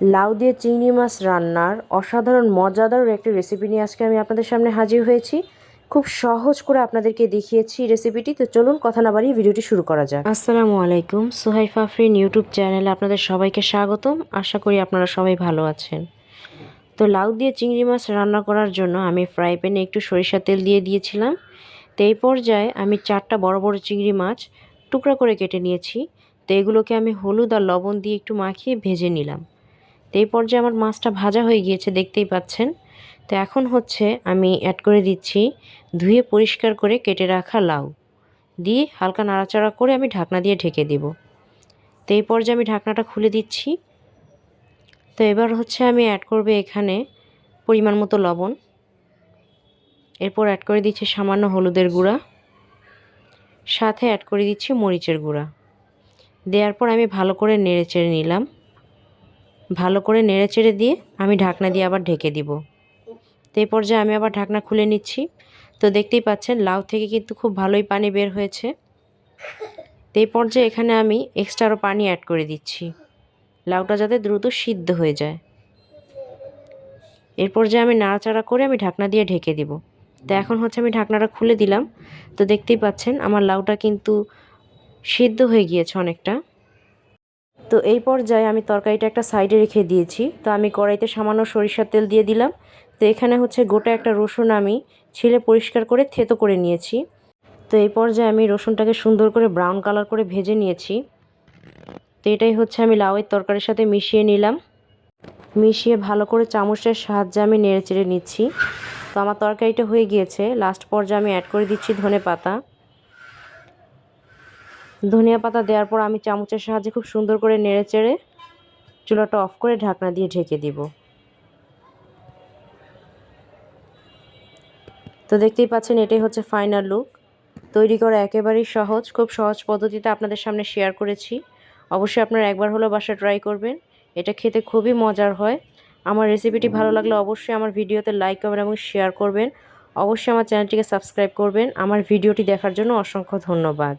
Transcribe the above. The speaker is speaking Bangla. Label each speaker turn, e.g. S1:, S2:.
S1: লাউ দিয়ে চিংড়ি মাছ রান্নার অসাধারণ, মজাদার একটি রেসিপি নিয়ে আজকে আমি আপনাদের সামনে হাজির হয়েছি। খুব সহজ করে আপনাদেরকে দেখিয়েছি রেসিপিটি তো চলুন কথা না বাড়িয়ে ভিডিওটি শুরু করা যাক। আসসালামু আলাইকুম। সোহাই ফাফরিন ইউটিউব চ্যানেলে আপনাদের সবাইকে স্বাগতম। আশা করি আপনারা সবাই ভালো আছেন। তো লাউ দিয়ে চিংড়ি মাছ রান্না করার জন্য আমি ফ্রাই প্যানে একটু সরিষার তেল দিয়ে দিয়েছিলাম। তো এই পর্যায়ে আমি চারটা বড় বড় চিংড়ি মাছ টুকরা করে কেটে নিয়েছি। তো এগুলোকে আমি হলুদ আর লবণ দিয়ে একটু মাখিয়ে ভেজে নিলাম। এই পর্যায়ে আমার মাছটা ভাজা হয়ে গিয়েছে, দেখতেই পাচ্ছেন। তো এখন হচ্ছে আমি অ্যাড করে দিচ্ছি ধুয়ে পরিষ্কার করে কেটে রাখা লাউ। দিয়ে হালকা নাড়াচাড়া করে আমি ঢাকনা দিয়ে ঢেকে দেব। তো এই পর্যায়ে আমি ঢাকনাটা খুলে দিচ্ছি। তো এবার হচ্ছে আমি অ্যাড করবে এখানে পরিমাণ মতো লবণ। এরপর অ্যাড করে দিচ্ছি সামান্য হলুদের গুঁড়া। সাথে অ্যাড করে দিচ্ছি মরিচের গুঁড়া। দেওয়ার পর আমি ভালো করে নেড়ে চেড়ে নিলাম। ভালো করে নেড়ে চেড়ে দিয়ে আমি ঢাকনা দিয়ে আবার ঢেকে দিব। তো এই পর্যায়ে আমি আবার ঢাকনা খুলে নিচ্ছি। তো দেখতেই পাচ্ছেন, লাউ থেকে কিন্তু খুব ভালোই পানি বের হয়েছে। তো এই পর্যায়ে এখানে আমি এক্সট্রা আরও পানি অ্যাড করে দিচ্ছি। লাউটা যাতে দ্রুত সিদ্ধ হয়ে যায়। এরপর যে আমি নাড়াচাড়া করে আমি ঢাকনা দিয়ে ঢেকে দিব। তো এখন হচ্ছে আমি ঢাকনাটা খুলে দিলাম। তো দেখতেই পাচ্ছেন, আমার লাউটা কিন্তু সিদ্ধ হয়ে গিয়েছে অনেকটা। তো এই পর্যায়ে আমি তরকারিটা একটা সাইডে রেখে দিয়েছি। তো আমি কড়াইতে সামান্য সরিষার তেল দিয়ে দিলাম। তো এখানে হচ্ছে গোটা একটা রসুন আমি ছিলে পরিষ্কার করে থেতো করে নিয়েছি। তো এই পর্যায়ে আমি রসুনটাকে সুন্দর করে ব্রাউন কালার করে ভেজে নিয়েছি। তো এটাই হচ্ছে আমি লাউয়ের তরকারির সাথে মিশিয়ে নিলাম। মিশিয়ে ভালো করে চামচের সাহায্যে আমি নেড়ে চেড়ে নিচ্ছি। তো আমার তরকারিটা হয়ে গিয়েছে। লাস্ট পর্যায়ে আমি অ্যাড করে দিচ্ছি ধনে পাতা। ধনিয়া পাতা দেওয়ার পর আমি চামচের সাহায্যে খুব সুন্দর করে নেড়ে চেড়ে চুলাটা অফ করে ঢাকনা দিয়ে ঢেকে দিব। তো দেখতেই পাচ্ছেন, এটাই হচ্ছে ফাইনাল লুক তৈরি করা একেবারেই সহজ, খুব সহজ পদ্ধতিতে আপনাদের সামনে শেয়ার করেছি। অবশ্যই আপনারা একবার হলেও বাসা ট্রাই করবেন। এটা খেতে খুবই মজার হয়। আমার রেসিপিটি ভালো লাগলে অবশ্যই আমার ভিডিওতে লাইক করবেন এবং শেয়ার করবেন। অবশ্যই আমার চ্যানেলটিকে সাবস্ক্রাইব করবেন। আমার ভিডিওটি দেখার জন্য অসংখ্য ধন্যবাদ।